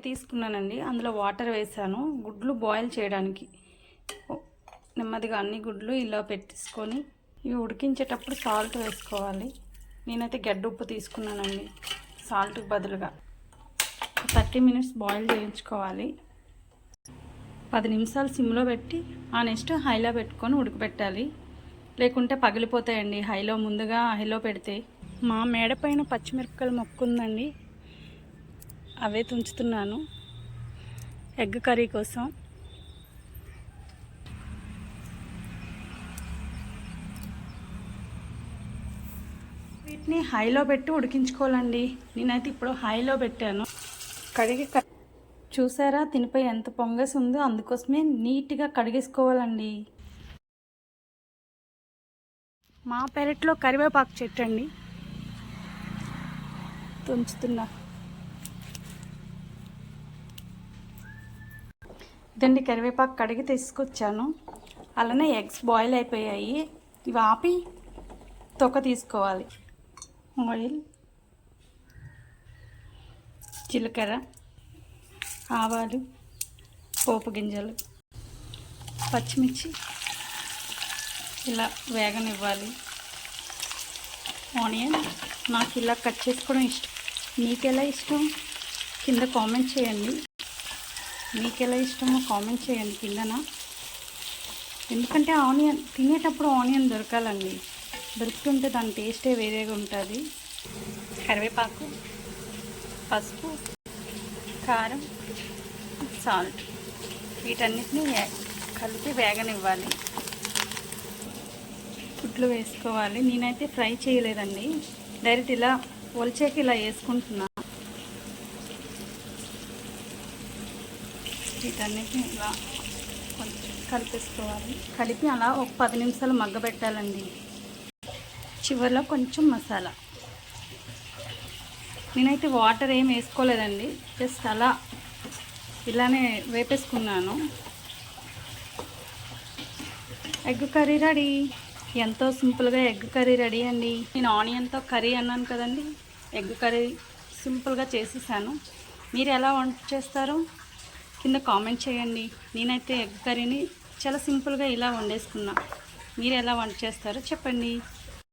తీసుకున్నానండి. అందులో వాటర్ వేసాను. గుడ్లు బాయిల్ చేయడానికి. నెమ్మదిగా అన్ని గుడ్లు ఇలా పెట్టేసుకొని ఇవి ఉడికించేటప్పుడు సాల్ట్ వేసుకోవాలి. నేనైతే గడ్డ ఉప్పు తీసుకున్నానండి. సాల్ట్కి బదులుగా థర్టీ మినిట్స్ బాయిల్ చేయించుకోవాలి. పది నిమిషాలు సిమ్లో పెట్టి ఆ నెక్స్ట్ హైలో పెట్టుకొని ఉడకబెట్టాలి. లేకుంటే పగిలిపోతాయండి. హైలో ముందుగా హైలో పెడితే. మా మేడ పైన పచ్చిమిరపకాయలు మొక్కు ఉందండి. అవే తుంచుతున్నాను. ఎగ్ కర్రీ కోసం. వీటిని హైలో పెట్టి ఉడికించుకోవాలండి. నేనైతే ఇప్పుడు హైలో పెట్టాను. కడిగి క- చూసారా? తినిపై ఎంత పొంగసి ఉందో అందుకోసమే నీట్గా కడిగేసుకోవాలండి. మా పెరట్లో కరివేపాకు చెట్టు అండి తుంచుతున్నా. ఇదండి కరివేపాకు కడిగి తీసుకొచ్చాను. అలానే ఎగ్స్ బాయిల్ అయిపోయాయి. ఇవి ఆపి తొక్క తీసుకోవాలి. ఆయిల్ జీలకర్ర ఆవాలు పోపు గింజలు పచ్చిమిర్చి ఇలా వేగనివ్వాలి. ఆనియన్ నాకు ఇలా కట్ చేసుకోవడం ఇష్టం. మీకు ఎలా ఇష్టం? కింద కామెంట్ చేయండి. మీకు ఎలా ఇష్టమో కామెంట్ చేయండి కిందన ఎందుకంటే ఆనియన్ తినేటప్పుడు ఆనియన్ దొరకాలండి. దొరుకుతుంటే దాని టేస్టే వేరేగా ఉంటుంది. కరివేపాకు పసుపు కారం సాల్ట్. వీటన్నిటిని కలిపి వేగనివ్వాలి. గుడ్లు వేసుకోవాలి. నేనైతే ఫ్రై చేయలేదండి. డైరెక్ట్ ఇలా ఒలిచేకి ఇలా వేసుకుంటున్నాను వీటన్నిటిని ఇలా కొంచెం కలిపేసుకోవాలి. కలిపి అలా ఒక పది నిమిషాలు మగ్గబెట్టాలండి. చివరిలో కొంచెం మసాలా. నేనైతే వాటర్ ఏం వేసుకోలేదండి. జస్ట్ అలా ఇలానే వేపేసుకున్నాను. Egg curry ready. ఎంతో సింపుల్గా ఎగ్ కర్రీ రెడీ అండి. నేను ఆనియన్తో కర్రీ అన్నాను కదండి. ఎగ్ కర్రీ సింపుల్గా చేసేసాను. మీరు ఎలా వంట చేస్తారు? కింద కామెంట్ చేయండి. నేనైతే ఎగ్ కర్రీని చాలా సింపుల్గా ఇలా వండేసుకున్నా. మీరు ఎలా వంట చేస్తారో చెప్పండి.